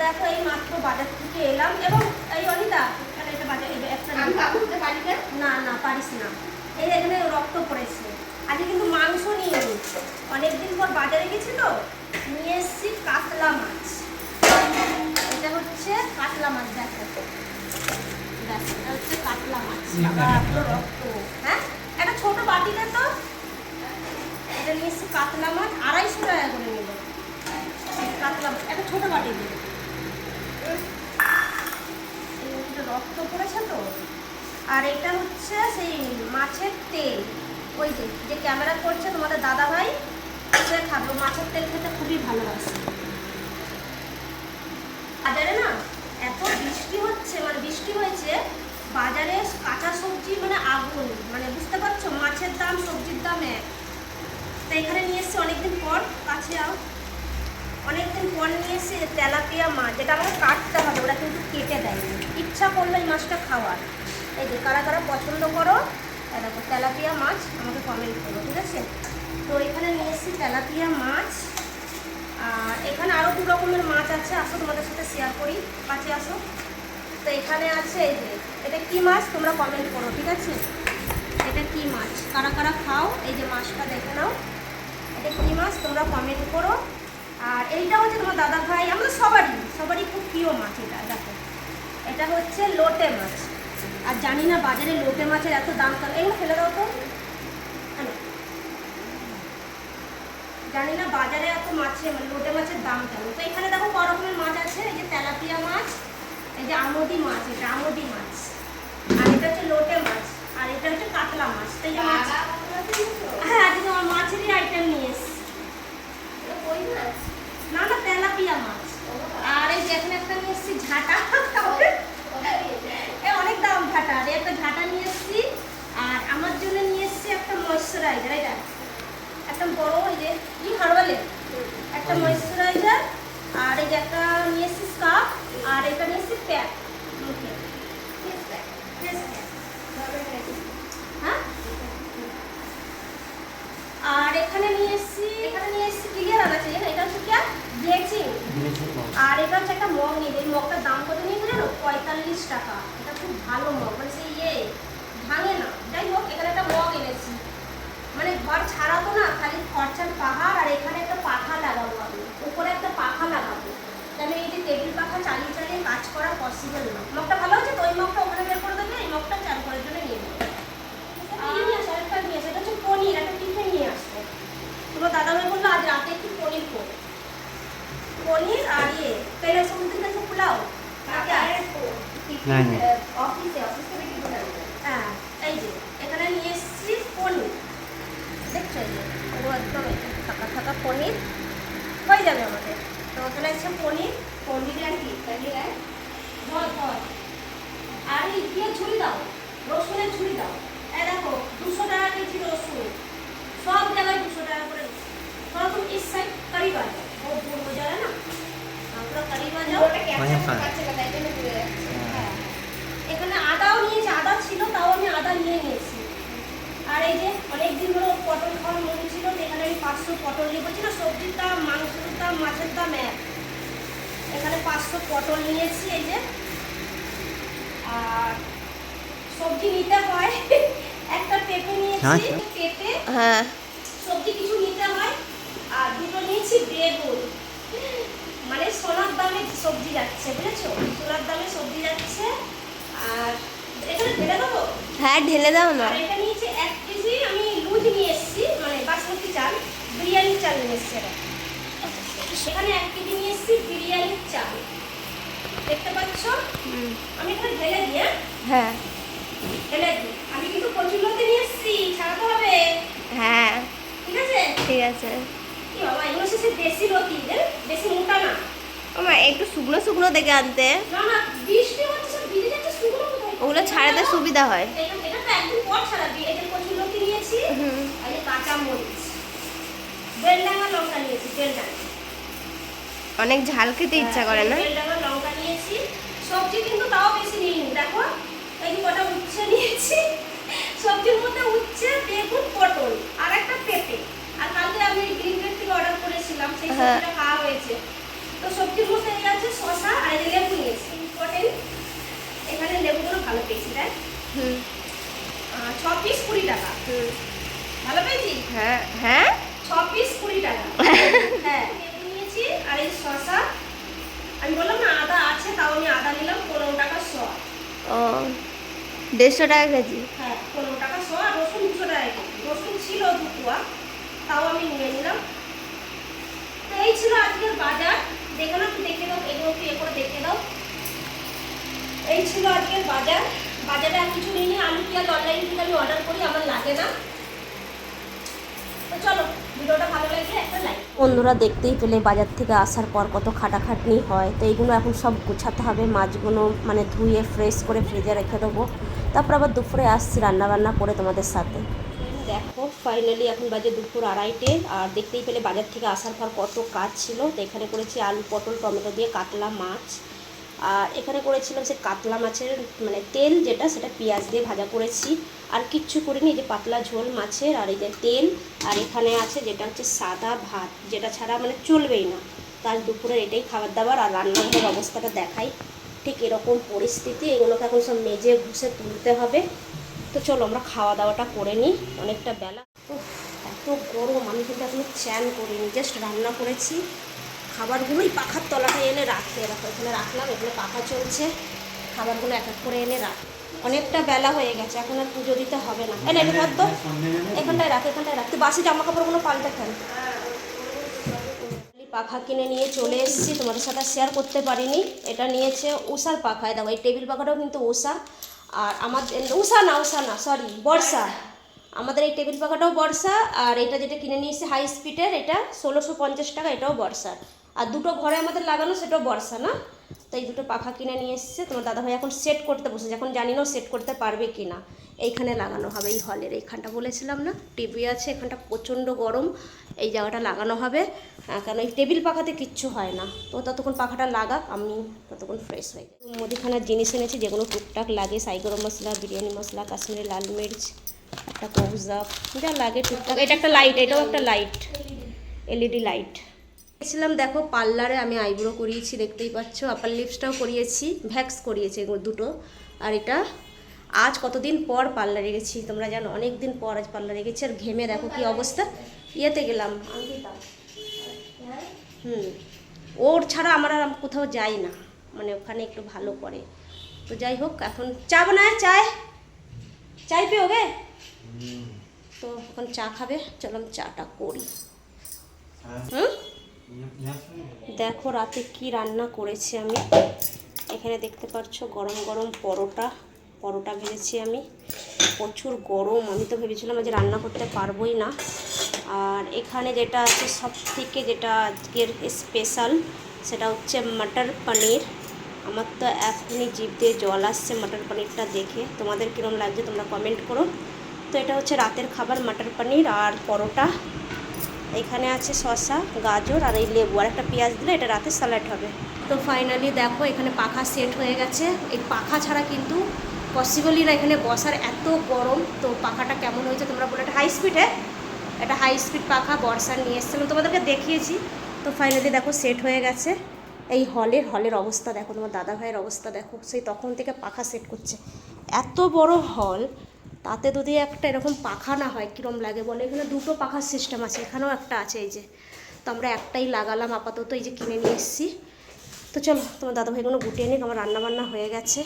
দেখো এই মাত্র বাজার থেকে এলাম এবং এই অনিতা এখানে এটা বাজার একটা না না পারিস না। এই এখানে রক্ত পড়েছে। আজকে কিন্তু মাংস নিয়ে নি অনেকদিন পর বাজারে গেছি তো নিয়ে এসেছি কাতলা মাছ। এটা হচ্ছে কাতলা মাছ দেখো। এটা হচ্ছে কাতলা মাছ। আবার রক্ত। হ্যাঁ? একটা ছোট বাটিতে তো এটা নিয়ে এসেছি কাতলা মাছ আড়াইশো টাকা করে নেব কাতলা মাছ একটা ছোট বাটি দিয়ে রক্ত পড়েছে তো। আর এটা হচ্ছে সেই মাছের তেল। ওই যে যে ক্যামেরা করছে তোমাদের দাদা ভাই সে খাবে। মাছের তেল খেতে খুবই ভালোবাসে। বাজারে না এত বৃষ্টি হচ্ছে মানে বৃষ্টি হয়েছে, বাজারে কাঁচা সবজি মানে আগুন। মানে বুঝতে পারছ? মাছের দাম, সবজির দাম এক। তো এখানে নিয়ে এসছে অনেকদিন পর, কাছে আও। অনেকদিন পর নিয়ে এসে তেলাপিয়া মাছ যেটা আমাকে কাটতে হবে, ওরা কিন্তু কেটে দেয়নি ইচ্ছা করল এই মাছটা খাওয়ার। এই যে, কারা কারা পছন্দ করো দেখো, তেলাপিয়া মাছ, আমাকে কমেন্ট করো, ঠিক আছে? তো এখানে নিয়ে এসেছি তেলাপিয়া মাছ। আর এখানে আরও দু রকমের মাছ আছে, আসো তোমাদের সাথে শেয়ার করি। কাছে আসো। তো এখানে আছে এই যে, এটা কি মাছ তোমরা কমেন্ট করো, ঠিক আছে? এটা কি মাছ? কারা কারা খাও, এই যে মাছটা দেখে নাও। এটা কি মাছ তোমরা কমেন্ট করো। আর এইটা হচ্ছে তোমার দাদা ভাই আমরা সবারই সবারই খুব প্রিয় মাছ এটা দেখো। এটা হচ্ছে লোটে মাছ। আর জানি না বাজারে লোটে মাছের এত দাম কেন এগুলো ফেলে দাও তো। জানি না বাজারে এত মাছে মানে লোটে মাছের দাম কেন। তো এখানে দেখো ক রকমের মাছ আছে এই যে তেলাপিয়া মাছ এই যে আমদি মাছ এটা আমদি মাছ। আর এটা হচ্ছে লোটে মাছ আর এটা হচ্ছে কাতলা মাছ। তো এই মাছ হ্যাঁ আজকে তোমার মাছেরই আইটেম নিয়ে এসছি। কই মাছ? না না তেলাপিয়া মাছ। আর এই যে এখানে একটা নিয়ে এসছি ঝাঁটা। এ অনেক দাম ঝাঁটা। আর একটা ঝাঁটা নিয়ে এসছি আর আমার জন্য নিয়ে এসছি একটা ময়শ্চারাইজার এটা একটা বড় ওই যে কি হারবালে? একটা ময়শ্চারাইজার আর এই যে একটা নিয়ে এসছি স্কার্ফ আর এটা নিয়ে এসছি প্যাক মুখে Face pack, face pack। হ্যাঁ আর এখানে নিয়ে এসছি এখানে নিয়ে এসছি ক্লিয়ার আছে জানো এটা হচ্ছে কি ব্লিচিং আর এটা হচ্ছে একটা মগ নিয়ে মগটার দাম কত নিয়ে জানো? পঁয়তাল্লিশ টাকা। এটা খুব ভালো মগ মানে সেই ইয়ে ভাঙে না। যাই হোক, এখানে একটা মগ এনেছি। মানে ঘর ছাড়া তো না, খালি খরচার পাহাড় আর এখানে একটা পাখা লাগাবো আমি। উপরে একটা পাখা লাগাবো। তাহলে এই যে টেবিল পাখা চালিয়ে চালিয়ে কাজ করা পসিবল না। মগটা ভালো আছে তো? ওই মগটা ওখানে বের করে দেবে, এই মগটা পটল নিয়ে বলছি না সবজির দাম মাংসের দাম মাছের দাম এক। এখানে পাঁচশো পটল নিয়েছি এই যে। আর সবজি নিতে হয় একটা পেঁপে নিয়েছি আচ্ছা। পেঁপে হ্যাঁ। সবজি কিছু নিতে হয় আর দুটো নিয়েছি বেগুন। মানে সোনার দামে সবজি যাচ্ছে বুঝেছ? সোনার দামে সবজি যাচ্ছে আর এখানে ঢেলে দেবো? হ্যাঁ ঢেলে দাও না। এটা নিয়েছি এক কেজি আমি লুজ নিয়ে এসেছি মানে বাসমতি চাল বিরিয়ানির চাল নিয়ে এসেছি সেখানে এক কেজি নিয়ে এসেছি বিরিয়ানির চাল। দেখতে পাচ্ছ? আমি এখানে ঢেলে দিই হ্যাঁ? হ্যাঁ। ঢেলে দিই। আমি কিন্তু কচুরলতি নিয়ে এসেছি ছাড়াতে হবে? হ্যাঁ। ঠিক আছে? ঠিক আছে। কি বাবা এগুলো হচ্ছে দেশি রতি? বেশি মোটা না। আমার একটু শুকনো শুকনো দেখে আনতে। না না বৃষ্টি হচ্ছে ওগুলো ছাড়াতে সুবিধা হয়। এটা এটা তো একদিন পর ছাড়াবি। এই যে কচুরলতি নিয়েছি আর কাঁচা মরিচ বেলডাঙ্গা লঙ্কা নিয়েছি বেলডাঙ্গা। অনেক ঝাল খেতে হ্যাঁ, ইচ্ছা করে না? বেলডাঙ্গা লঙ্কা নিয়েছি। সবজি কিন্তু তাও বেশি নিইনি দেখো। এই কটা উচ্ছে নিয়েছি। সবজির মধ্যে উচ্ছে বেগুন পটল আর একটা পেঁপে। আর কালকে আমি গ্রিন থেকে অর্ডার করেছিলাম সেই হ্যাঁ। সবজিটা খাওয়া হয়েছে। তো সবজির মধ্যে এই আছে শসা আর এই লেবু নিয়েছি। ইম্পর্টেন্ট এখানে লেবুগুলো ভালো পেয়েছি তাই ছ পিস কুড়ি টাকা। ভালো পেয়েছি? হ্যাঁ হ্যাঁ? ছ পিস কুড়ি টাকা। হ্যাঁ নিয়েছি আর এই শসা আমি বললাম না আদা আছে তাও আমি আদা নিলাম পনেরো টাকা শ ও দেড়শো টাকা কেজি? হ্যাঁ পনেরো টাকা শ আর রসুন দুশো টাকা কেজি। রসুন ছিল দু কুয়া তাও আমি নিয়ে নিলাম। তো এই ছিল আজকের বাজার। দেখে না একটু দেখে দাও এগুলো একটু এ করে দেখে দাও এই ছিল আজকের বাজার। বাজারে আর কিছু নিয়ে আলু পেঁয়াজ অনলাইন থেকে আমি অর্ডার করি আমার লাগে না। তো চলো বন্ধুরা দেখতেই পেলে বাজার থেকে আসার পর কত খাটাখাটনি হয়। তো এইগুলো এখন সব গুছাতে হবে, মাছগুলো মানে ধুয়ে ফ্রেশ করে ফ্রিজে রেখে দেবো। তারপর আবার দুপুরে আসছি রান্নাবান্না করে তোমাদের সাথে। দেখো ফাইনালি এখন বাজে দুপুর আড়াইটে। আর দেখতেই পেলে বাজার থেকে আসার পর কত কাজ ছিল। তো এখানে করেছি আলু পটল, টমেটো দিয়ে কাতলা মাছ। এখানে করেছিলাম সে কাতলা মাছের মানে তেল যেটা, সেটা পেঁয়াজ দিয়ে ভাজা করেছি। আর কিচ্ছু করিনি, এই যে পাতলা ঝোল মাছের আর এই যে তেল। আর এখানে আছে যেটা হচ্ছে সাদা ভাত, যেটা ছাড়া মানে চলবেই না। কাল দুপুরে এটাই খাবার দাবার আর রান্নাঘরের অবস্থাটা দেখাই। ঠিক এরকম পরিস্থিতি, এগুলোকে এখন সব মেজে ঘুষে তুলতে হবে। তো চলো আমরা খাওয়া দাওয়াটা করে নিই, অনেকটা বেলা। এত গরম, আমি কিন্তু এখনও চ্যান করিনি জাস্ট রান্না করেছি। খাবারগুলোই পাখার তলাটা এনে রাখতে রাখো এখানে রাখলাম, এখানে পাখা চলছে। খাবারগুলো এক এক করে এনে রাখ। অনেকটা বেলা হয়ে গেছে, এখন আর পুজো দিতে হবে না। এনে এটা ধর তো। এখানটায় রাখ এখানটায় রাখ। তুই বাসি জামা কাপড়গুলো পাল্টে ফেল। পাখা কিনে নিয়ে চলে এসেছি, তোমাদের সাথে শেয়ার করতে পারিনি। এটা নিয়েছে উষার পাখায় দেখো, এই টেবিল পাখাটাও কিন্তু উষা আর আমাদের উষা না উষা না সরি বর্ষা। আমাদের এই টেবিল পাখাটাও বর্ষা। আর এটা যেটা কিনে নিয়ে এসেছি হাই স্পিডের এটা ষোলোশো পঞ্চাশ টাকা, এটাও বর্ষার। আর দুটো ঘরে আমাদের লাগানো সেটাও বর্ষা না? তো এই দুটো পাখা কিনে নিয়ে এসেছে। তোমার দাদাভাই এখন সেট করতে বসেছে। এখন জানি না সেট করতে পারবে কি না এইখানে লাগানো হবে এই হলের এইখানটা বলেছিলাম না? টিভি আছে এখানটা প্রচণ্ড গরম। এই জায়গাটা লাগানো হবে। আহ, কারণ এই টেবিল পাখাতে কিচ্ছু হয় না। তো ততক্ষণ পাখাটা লাগাক আমি ততক্ষণ ফ্রেশ হয়ে যাই মুদিখানার জিনিস এনেছি যেগুলো টুকটাক লাগে। সাই গরম মশলা বিরিয়ানি মশলা কাশ্মীরি লাল মির্চ একটা কৌজা যা লাগে টুকটাক। এটা একটা লাইট এটাও একটা লাইট এলইডি লাইট গেছিলাম দেখো পার্লারে আমি আইব্রো করিয়েছি দেখতেই পাচ্ছ। আপার লিপসটাও করিয়েছি ভ্যাক্স করিয়েছি দুটো। আর এটা আজ কতদিন পর পার্লারে গেছি তোমরা জানো অনেক দিন পর আজ পার্লারে গেছি। আর ঘেমে দেখো কি অবস্থা। ইয়েতে গেলাম। হুম। ওর ছাড়া আমরা আর কোথাও যাই না। মানে ওখানে একটু ভালো করে। তো যাই হোক এখন চা বানায় চায়? চাই পেয়ে তো এখন চা খাবে চলো আমি চাটা করি হুম দেখো রাতে কি রান্না করেছি আমি। এখানে দেখতে পাচ্ছ গরম গরম পরোটা। পরোটা ভেজেছি আমি। প্রচুর গরম। আমি তো ভেবেছিলাম যে রান্না করতে পারবোই না। আর এখানে যেটা আছে সব থেকে যেটা আজকের স্পেশাল সেটা হচ্ছে মটর পনির। আমার তো এখনই জিভ দিয়ে জল আসছে মটর পনিরটা দেখে। তোমাদের কীরকম লাগছে তোমরা কমেন্ট করো। তো এটা হচ্ছে রাতের খাবার মটর পনির আর পরোটা। এখানে আছে শসা, গাজর আর এই লেবু। আর একটা পেঁয়াজ দিলে এটা রাতে স্যালাড হবে। তো ফাইনালি দেখো, এখানে পাখা সেট হয়ে গেছে। এই পাখা ছাড়া কিন্তু পসিবলই না, এখানে বসার এত গরম। তো পাখাটা কেমন হয়েছে তোমরা বলে এটা হাই স্পিডে এটা হাই স্পিড পাখা, বর্ষার নিয়ে এসেছিলাম তোমাদেরকে দেখিয়েছি। তো ফাইনালি দেখো সেট হয়ে গেছে। এই হলের হলের অবস্থা দেখো, তোমার দাদা ভাইয়ের অবস্থা দেখো। সেই তখন থেকে পাখা সেট করছে। এত বড় হল তাতে যদি একটা এরকম পাখা না হয়, কীরম লাগে বলে? এখানে দুটো পাখার সিস্টেম আছে, এখানেও একটা আছে এই যে। তো আমরা একটাই লাগালাম আপাতত, এই যে কিনে নিয়ে এসেছি। তো চলো, তোমার দাদাভাইগুলো গুটিয়ে নিক, আমার রান্না বান্না হয়ে গেছে।